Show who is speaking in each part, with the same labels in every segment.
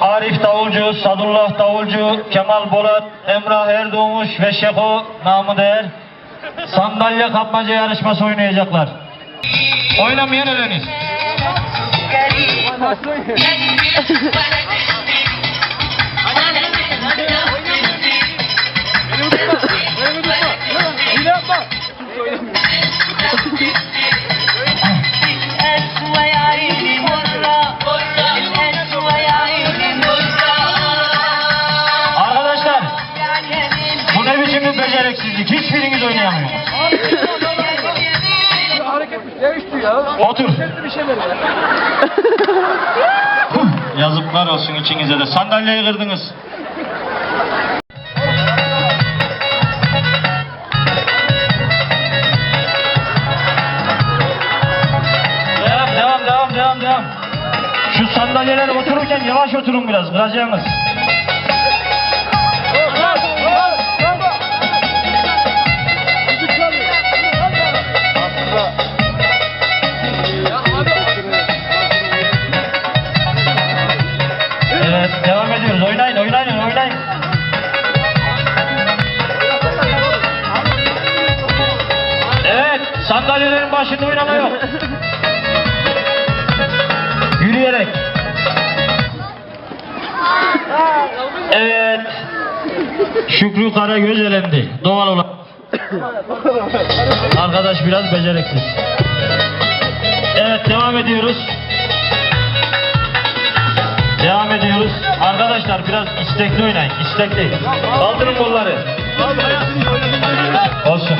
Speaker 1: Arif Davulcu, Sadullah Davulcu, Kemal Bolat, Emrah Erdoğmuş ve Şeko namı değer sandalye kapmaca yarışması oynayacaklar. Oynamayan eleniz. Bir beceriksizlik? Hiçbiriniz oynayamıyor.
Speaker 2: Hareket değişti ya.
Speaker 1: Otur.
Speaker 2: Bir şey ver ya.
Speaker 1: Yazıklar olsun ikinize de. Sandalyeyi kırdınız. Devam, devam, devam, devam, devam. Şu sandalyelere otururken yavaş oturun biraz, kıracaksınız. Sandalyelerin başında oynama yok. Yürüyerek. Evet. Şükrü Karagöz elendi. Doğal olarak. Arkadaş biraz beceriksiz. Evet, devam ediyoruz. Devam ediyoruz. Arkadaşlar biraz istekli oynayın. İstekli. Kaldırın kolları. Olsun.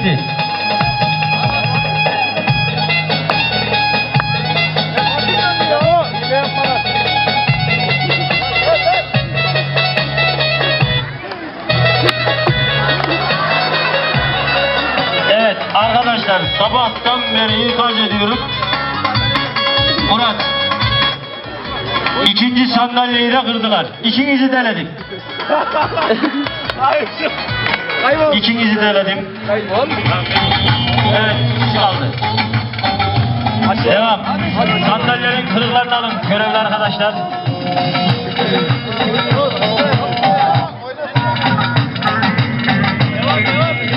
Speaker 1: İstekli. Evet arkadaşlar sabahtan beri ikaz ediyorum. Murat. İkinci sandalyeyi de kırdılar. İkinizi deledik.
Speaker 2: Kaybol.
Speaker 1: İkinizi deledim.
Speaker 2: Kaybol.
Speaker 1: Evet kaldı. Devam. Sandalyelerin kırıklarını alın görevli arkadaşlar.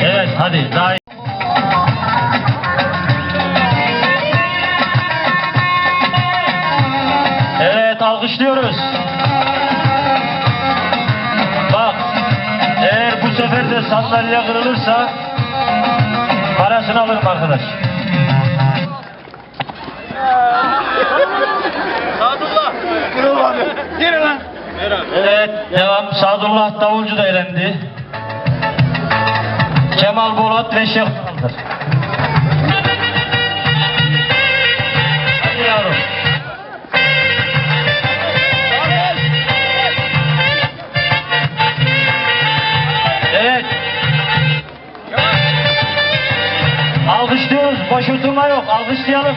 Speaker 1: Evet hadi daha Evet alkışlıyoruz. De sandalye kırılırsa parasını alırım arkadaş.
Speaker 2: Kırılmadı. Yürü lan.
Speaker 1: Evet devam. Sadullah Davulcu da elendi. Kemal Bolat ve Şeyh Oturma yok. Alkışlayalım.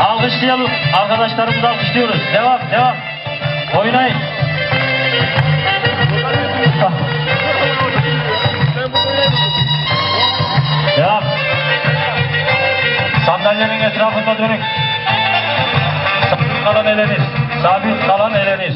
Speaker 1: Alkışlayalım. Arkadaşlarımızı alkışlıyoruz. Devam, devam. Oynayın. Devam. Sandalyenin etrafında dönün. Sabit kalan elenir. Sabit kalan elenir.